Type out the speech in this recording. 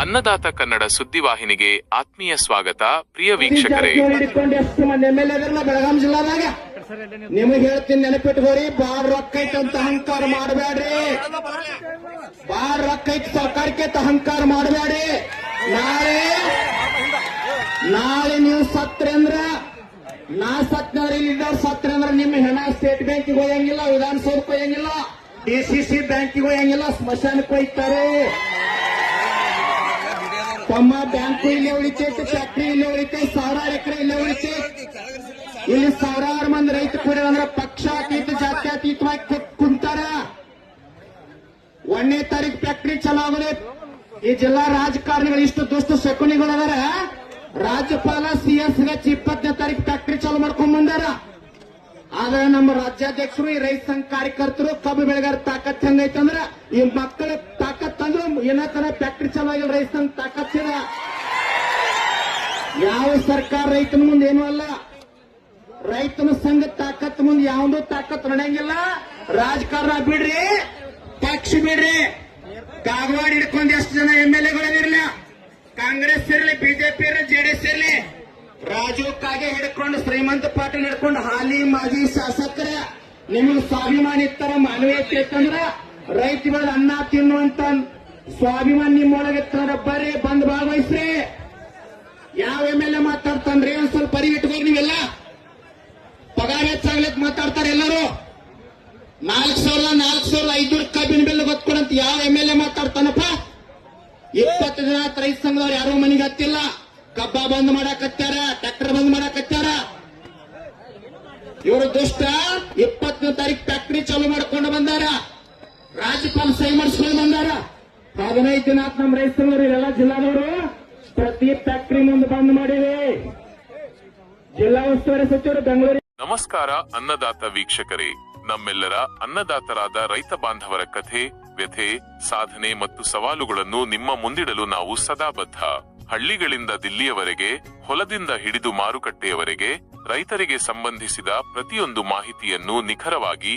ಅನ್ನದಾತ ಕನ್ನಡ ಸುದ್ದಿವಾಹಿನಿಗೆ ಆತ್ಮೀಯ ಸ್ವಾಗತ. ಪ್ರಿಯ ವೀಕ್ಷಕರೇ. ಜಾರಕಿಹೊಳಿ ಹಿಡ್ಕೊಂಡು ಎಷ್ಟು ಮಂದಿ ಎಂ ಎಲ್ ಎದ್ರಲ್ಲ ಬೆಳಗಾಂ ಜಿಲ್ಲಾದಾಗ. ನಿಮಗೆ ಹೇಳ್ತೀನಿ ನೆನಪಿಟ್ಕೋರಿ ಬಾಳ ರೊಕ್ಕ ಐತಂತ ಅಹಂಕಾರ ಮಾಡಬೇಡ್ರಿ ಬಾಳ ರೊಕ್ಕ ಐತಿ ಸರ್ಕಾರಕ್ಕೆ ಅಂತ ಅಹಂಕಾರ ಮಾಡಬೇಡ್ರಿ ನಾಳೆ ನಾಳೆ ನೀವು ಸತ್ರೆ ಅಂದ್ರ ನಾ ಸತ್ನವ್ರ ಇಲ್ಲಿದ್ದವ್ರು ಸತ್ರಿ ಅಂದ್ರ ನಿಮ್ಮ ಹೆಣ ಸ್ಟೇಟ್ ಬ್ಯಾಂಕಿಗೆ ಹೋಗಂಗಿಲ್ಲ ವಿಧಾನಸೌಧಕ್ಕೆ ಹೋಗಂಗಿಲ್ಲ ಡಿಸಿಸಿ ಬ್ಯಾಂಕಿಗೆ ಹೋಗಂಗಿಲ್ಲ ಸ್ಮಶಾನಕ್ಕೆ ಹೋಯ್ತಾರೆ ತಮ್ಮ ಬ್ಯಾಂಕು ಇಲ್ಲಿ ಉಳಿತೈತಿ ಫ್ಯಾಕ್ಟ್ರಿ ಇಲ್ಲೇ ಉಳಿತೈತಿ ಸಾವಿರಾರು ಎಕರೆ ಇಲ್ಲಿ ಉಳಿತೈತಿ ಇಲ್ಲಿ ಸಾವಿರಾರು ಮಂದಿ ರೈತ ಕೂಡ ಅಂದ್ರೆ ಪಕ್ಷಾತೀತ ಜಾತಿ ಅತೀತವಾಗಿ ಕುಂತಾರ. ಒಂದನೇ ತಾರೀಕು ಫ್ಯಾಕ್ಟ್ರಿ ಚಲೋ ಈ ಜಿಲ್ಲಾ ರಾಜಕಾರಣಿಗಳು ಇಷ್ಟು ದುಷ್ಟ ಶಕುನಿಗಳು ಅದಾರ. ರಾಜ್ಯಪಾಲ ಸಿಎಸ್ ಎಚ್ ಇಪ್ಪತ್ತನೇ ತಾರೀಕು ಫ್ಯಾಕ್ಟ್ರಿ ಚಾಲು ಮಾಡ್ಕೊಂಡ್ ಬಂದಾರ. ಆದ್ರೆ ನಮ್ಮ ರಾಜ್ಯಾಧ್ಯಕ್ಷರು, ಈ ರೈತ ಸಂಘ ಕಾರ್ಯಕರ್ತರು ಕಬ್ಬು ಬೆಳೆಗಾರ ತಾಕತ್ ಹೆಂಗೈತಂದ್ರ ಈ ಮಕ್ಕಳ ಏನೋ ತರ ಫ್ಯಾಕ್ಟ್ರಿ ಚಲೋ ಆಗಿಲ್ಲ ರೈತನ ಸಂಘ ತಾಕತ್ ಯಾವ ಸರ್ಕಾರ ರೈತನ ಮುಂದೆ ಏನೂ ಅಲ್ಲ. ರೈತನ ಸಂಘ ತಾಕತ್ ಮುಂದೆ ಯಾವ್ದು ತಾಕತ್ ನಡೆಯಂಗಿಲ್ಲ. ರಾಜಕಾರಣ ಬಿಡ್ರಿ, ಪಕ್ಷ ಬಿಡ್ರಿ. ಕಾಗವಾಡ ಹಿಡ್ಕೊಂಡು ಎಷ್ಟು ಜನ ಎಂ ಎಲ್ ಎಗಳಿರಲಿಲ್ಲ ಕಾಂಗ್ರೆಸ್ ಇರಲಿ, ಬಿಜೆಪಿ ಇರಲಿ ಜೆಡಿಎಸ್ ಇರಲಿ. ರಾಜು ಕಾಗೆ ಹಿಡ್ಕೊಂಡು ಶ್ರೀಮಂತ ಪಾಟೀಲ್ ಹಿಡ್ಕೊಂಡು ಹಾಲಿ ಮಾಜಿ ಶಾಸಕರ. ನಿಮಗೆ ಸ್ವಾಭಿಮಾನಿ ಇತ್ತರ ಮಾನವೀಯತೆ ಇತ್ತಂದ್ರ ರೈತ ಅನ್ನ ತಿನ್ನುವಂತ ಸ್ವಾಭಿಮಾನ ನಿಮ್ಮೊಳಗೆ ಬರ್ರಿ, ಬಂದ್ ಭಾಗವಹಿಸ್ರಿ. ಯಾವ ಎಂ ಎಲ್ ಎ ಮಾತಾಡ್ತಾನ್ರಿ? ಒಂದ್ ಸ್ವಲ್ಪ ಪರಿಗಿಟ್ಕೋರಿ ನೀವೆಲ್ಲ. ಪಗಾರ ಹೆಚ್ಚಾಗ್ಲಿಕ್ ಮಾತಾಡ್ತಾರೆ ಎಲ್ಲರೂ. ನಾಲ್ಕು ಸಾವಿರದ ನಾಲ್ಕು ಸಾವಿರದ ಐನೂರು ಕಬ್ಬಿನ ಬಿಲ್ ಗೊತ್ಕೊಂಡಂತ ಯಾವ ಎಂ ಎಲ್ ಎ ಮಾತಾಡ್ತಾನಪ್ಪ? ಇಪ್ಪತ್ತು ಆತ್ ರೈತ ಸಂಘದವ್ರು ಯಾರು ಮನೆಗೆ ಹತ್ತಿಲ್ಲ. ಕಬ್ಬ ಬಂದ್ ಮಾಡಾಕತ್ತಾರ ಟ್ರ್ಯಾಕ್ಟರ್ ಬಂದ್ ಮಾಡಾಕತ್ತಾರ ಇವರು ದುಷ್ಟ. ಹದಿನೈದು ದಿನ ಆತ್ ನಮ್ಮ ರೈತ ಇಲ್ಲೆಲ್ಲ ಎಲ್ಲ ಜಿಲ್ಲಾದವರು ಪ್ರತಿ ಫ್ಯಾಕ್ಟ್ರಿ ಮುಂದೆ ಬಂದ್ ಮಾಡಿವಿ ಜಿಲ್ಲಾ ಉಸ್ತುವಾರಿ ಸಚಿವರು ಬೆಂಗಳೂರು ನಮಸ್ಕಾರ, ಅನ್ನದಾತ ವೀಕ್ಷಕರೇ. ನಮ್ಮೆಲ್ಲರ ಅನ್ನದಾತರಾದ ರೈತ ಬಾಂಧವರ ಕಥೆ, ವ್ಯಥೆ, ಸಾಧನೆ ಮತ್ತು ಸವಾಲುಗಳನ್ನು ನಿಮ್ಮ ಮುಂದಿಡಲು ನಾವು ಸದಾ ಬದ್ಧ ಹಳ್ಳಿಗಳಿಂದ ದಿಲ್ಲಿಯವರೆಗೆ, ಹೊಲದಿಂದ ಹಿಡಿದು ಮಾರುಕಟ್ಟೆಯವರೆಗೆ ರೈತರಿಗೆ ಸಂಬಂಧಿಸಿದ ಪ್ರತಿಯೊಂದು ಮಾಹಿತಿಯನ್ನು ನಿಖರವಾಗಿ